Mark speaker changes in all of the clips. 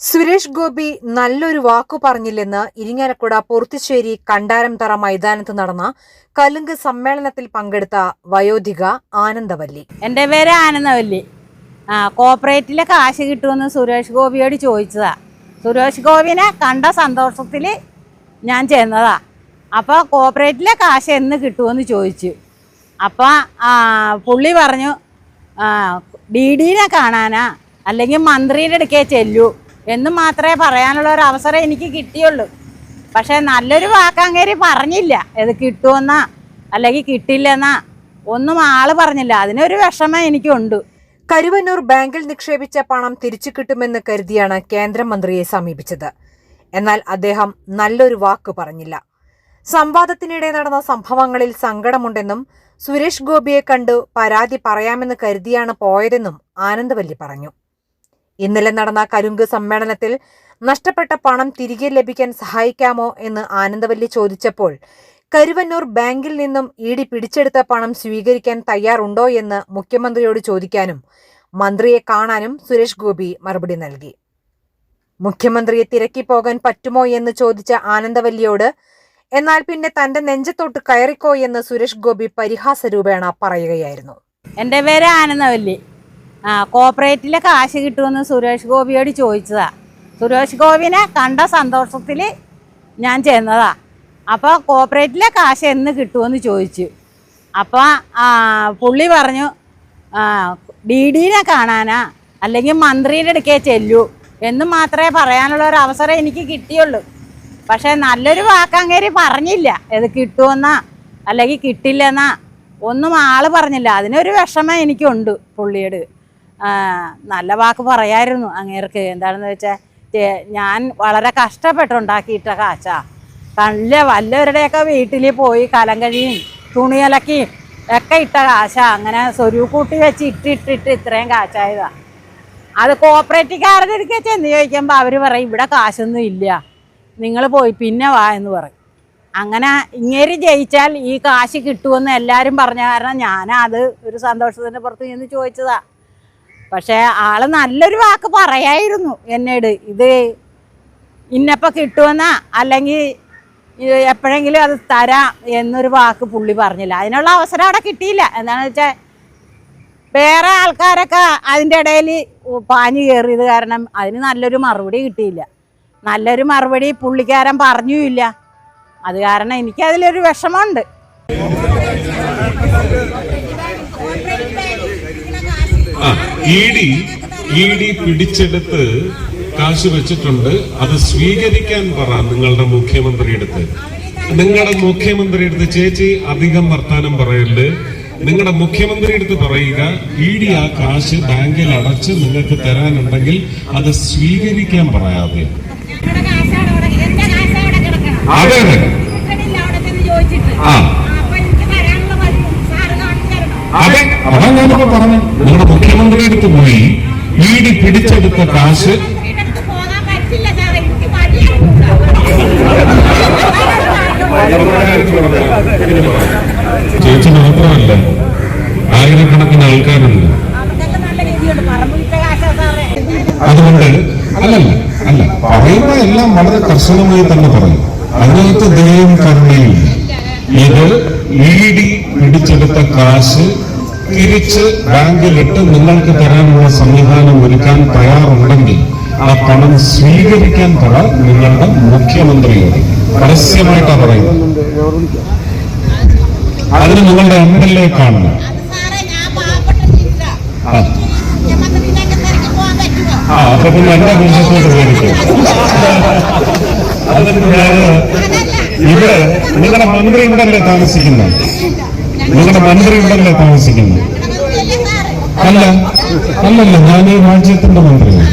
Speaker 1: Suresh Gopi നല്ലൊരു വാക്കു പറഞ്ഞില്ലെന്ന് ഇരിങ്ങാലക്കുട പൊറുത്തുശ്ശേരി കണ്ടാരംതറ മൈതാനത്ത് നടന്ന കലുങ്ക് സമ്മേളനത്തിൽ പങ്കെടുത്ത വയോധിക ആനന്ദവല്ലി.
Speaker 2: എന്റെ പേര് ആനന്ദവല്ലി. ആ കോപ്പറേറ്റിലെ കാശ് കിട്ടുമെന്ന് സുരേഷ് ഗോപിയോട് ചോദിച്ചതാ. സുരേഷ് ഗോപിനെ കണ്ട സന്തോഷത്തിൽ ഞാൻ ചെന്നതാ. അപ്പോൾ കോപ്പറേറ്റിലെ കാശ് എന്ന് കിട്ടുമെന്ന് ചോദിച്ചു. അപ്പോൾ പുള്ളി പറഞ്ഞു ഡി ഡിനെ കാണാനാ അല്ലെങ്കിൽ മന്ത്രിയുടെ അടുക്കേ ചെല്ലൂ. എന്ന് മാത്രമേ പറയാനുള്ള ഒരു അവസരം എനിക്ക് കിട്ടിയുള്ളൂ. പക്ഷേ നല്ലൊരു വാക്കാങ്കേരി പറഞ്ഞില്ല. ഇത് കിട്ടുമെന്നാ അല്ലെങ്കിൽ കിട്ടില്ലെന്നാ ഒന്നും ആൾ പറഞ്ഞില്ല. അതിനൊരു വിഷമം എനിക്കുണ്ട്.
Speaker 1: കരുവന്നൂർ ബാങ്കിൽ നിക്ഷേപിച്ച പണം തിരിച്ചു കിട്ടുമെന്ന് കരുതിയാണ് കേന്ദ്രമന്ത്രിയെ സമീപിച്ചത്. എന്നാൽ അദ്ദേഹം നല്ലൊരു വാക്ക് പറഞ്ഞില്ല. സംവാദത്തിനിടെ നടന്ന സംഭവങ്ങളിൽ സങ്കടമുണ്ടെന്നും സുരേഷ് ഗോപിയെ കണ്ടു പരാതി പറയാമെന്ന് കരുതിയാണ് പോയതെന്നും ആനന്ദവല്ലി പറഞ്ഞു. ഇന്നലെ നടന്ന കരുങ്ക് സമ്മേളനത്തിൽ നഷ്ടപ്പെട്ട പണം തിരികെ ലഭിക്കാൻ സഹായിക്കാമോ എന്ന് ആനന്ദവല്ലി ചോദിച്ചപ്പോൾ കരുവന്നൂർ ബാങ്കിൽ നിന്നും ഇ ഡി പിടിച്ചെടുത്ത പണം സ്വീകരിക്കാൻ തയ്യാറുണ്ടോ എന്ന് മുഖ്യമന്ത്രിയോട് ചോദിക്കാനും മന്ത്രിയെ കാണാനും സുരേഷ് ഗോപി മറുപടി നൽകി. മുഖ്യമന്ത്രിയെ തിരക്കി പോകാൻ പറ്റുമോ എന്ന് ചോദിച്ച ആനന്ദവല്ലിയോട് എന്നാൽ പിന്നെ തന്റെ നെഞ്ചത്തോട്ട് കയറിക്കോ എന്ന് സുരേഷ് ഗോപി പരിഹാസ രൂപേണ പറയുകയായിരുന്നു.
Speaker 2: എന്റെ പേര് ആനന്ദവല്ലി. ആ കോപ്പറേറ്റിലെ കാശ് കിട്ടുമെന്ന് സുരേഷ് ഗോപിയോട് ചോദിച്ചതാ. സുരേഷ് ഗോപിനെ കണ്ട സന്തോഷത്തിൽ ഞാൻ ചെന്നതാ. അപ്പോൾ കോപ്പറേറ്റിലെ കാശ് എന്ന് കിട്ടുമെന്ന് ചോദിച്ചു. അപ്പോൾ പുള്ളി പറഞ്ഞു ഡി ഡിനെ കാണാനാ അല്ലെങ്കിൽ മന്ത്രിയുടെ അടുക്കേ ചെല്ലൂ എന്ന് മാത്രമേ പറയാനുള്ള ഒരു അവസരം എനിക്ക് കിട്ടിയുള്ളൂ. പക്ഷേ നല്ലൊരു വാക്കങ്ങേരി പറഞ്ഞില്ല. ഇത് കിട്ടുമെന്നാ അല്ലെങ്കിൽ കിട്ടില്ലെന്നാ ഒന്നും ആൾ പറഞ്ഞില്ല. അതിനൊരു വിഷമം എനിക്കുണ്ട് പുള്ളിയോട്. നല്ല വാക്ക് പറയായിരുന്നു അങ്ങേർക്ക്. എന്താണെന്ന് വെച്ചാൽ ഞാൻ വളരെ കഷ്ടപ്പെട്ടുണ്ടാക്കിയിട്ട കാശാ. നല്ല വല്ലവരുടെയൊക്കെ വീട്ടിൽ പോയി കലം കഴിയും തുണി അലക്കിയും ഒക്കെ ഇട്ട കാശാ. അങ്ങനെ സ്വരൂക്കൂട്ടി വെച്ച് ഇട്ടിട്ടിട്ട് ഇത്രയും കാശായതാ. അത് കോപ്പറേറ്റീവുകാരുടെ അടുക്കെ ചെന്ന് ചോദിക്കുമ്പോൾ അവർ പറയും ഇവിടെ കാശൊന്നും ഇല്ല. നിങ്ങൾ പോയി പിന്നെ വാ എന്ന് പറയും. അങ്ങനെ ഇങ്ങേര് ജയിച്ചാൽ ഈ കാശ് കിട്ടുമെന്ന് എല്ലാവരും പറഞ്ഞ കാരണം ഞാനത് ഒരു സന്തോഷത്തിന്റെ പുറത്ത് ചെന്ന് ചോദിച്ചതാ. പക്ഷേ ആൾ നല്ലൊരു വാക്ക് പറയായിരുന്നു എന്നോട്. ഇത് ഇന്നപ്പം കിട്ടുമെന്നാ? അല്ലെങ്കിൽ എപ്പോഴെങ്കിലും അത് തരാം എന്നൊരു വാക്ക് പുള്ളി പറഞ്ഞില്ല. അതിനുള്ള അവസരം അവിടെ കിട്ടിയില്ല. എന്താണെന്ന് വെച്ചാൽ വേറെ ആൾക്കാരൊക്കെ അതിന്റെ ഇടയിൽ പാഞ്ഞു കയറിയത് കാരണം അതിന് നല്ലൊരു മറുപടി കിട്ടിയില്ല. നല്ലൊരു മറുപടി പുള്ളിക്കാരൻ പറഞ്ഞുമില്ല അത് കാരണം എനിക്കതിലൊരു വിഷമമുണ്ട്.
Speaker 3: ആ. ഇ ഡി ഇ ഡി പിടിച്ചെടുത്ത് കാശ് വെച്ചിട്ടുണ്ട്. അത് സ്വീകരിക്കാൻ പറ നിങ്ങളുടെ മുഖ്യമന്ത്രിയെടുത്ത് നിങ്ങളുടെ മുഖ്യമന്ത്രിയെടുത്ത് ചേച്ചി അധികം വർത്താനം പറയല്ലേ നിങ്ങളുടെ മുഖ്യമന്ത്രി അടുത്ത് പറയുക ഇ ഡി ആ കാശ് ബാങ്കിൽ അടച്ച് നിങ്ങൾക്ക് തരാനുണ്ടെങ്കിൽ അത് സ്വീകരിക്കാൻ പറയാതെ. അതെ അതെ. ആ. അതെ അതാ ഞാനിപ്പോ പറഞ്ഞു നിങ്ങളുടെ മുഖ്യമന്ത്രി അടുത്ത് പോയി. ഇ പിടിച്ചെടുത്ത കാശ്. ചേച്ചി മാത്രമല്ല ആയിരക്കണക്കിന് ആൾക്കാരുണ്ട്. അതുകൊണ്ട് അല്ലല്ല അല്ല പറയുന്ന എല്ലാം വളരെ കർശനമായി തന്നെ പറയും. അതിനകത്ത് ദയവും കരുണയും ഇത് ഡി പിടിച്ചെടുത്ത കാശ് തിരിച്ച് ബാങ്കിലിട്ട് നിങ്ങൾക്ക് തരാനുള്ള സംവിധാനം ഒരുക്കാൻ തയ്യാറുണ്ടെങ്കിൽ ആ പണം സ്വീകരിക്കാൻ പറ നിങ്ങളുടെ മുഖ്യമന്ത്രിയോട്. പരസ്യമായിട്ടാ പറയുന്നത്. അതിന് നിങ്ങളുടെ എം എൽ എ കാണണം. ആ. അപ്പൊ പിന്നെ എന്റെ വിശ്വസോട് പേടിക്കും അതിന് ഞാൻ ഇവിടെ നിങ്ങളുടെ മന്ത്രി ഇവിടെ അല്ലേ താമസിക്കുന്നത്? നിങ്ങളുടെ മന്ത്രി ഉണ്ടല്ലോ താമസിക്കുന്നു അല്ല അല്ലല്ല ഞാൻ ഈ രാജ്യത്തിന്റെ മന്ത്രിയാണ്.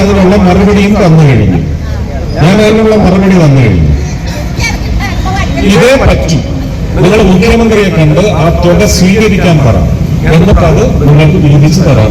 Speaker 3: അതിനുള്ള മറുപടിയും തന്നു കഴിഞ്ഞു. ഞാൻ അതിനുള്ള മറുപടി തന്നു കഴിഞ്ഞു. ഇതേ പറ്റി. നിങ്ങൾ മുഖ്യമന്ത്രിയെ കണ്ട് ആ തുക സ്വീകരിക്കാൻ പറ. എന്നിട്ട് അത് നിങ്ങൾക്ക് വീതിച്ചു തരാൻ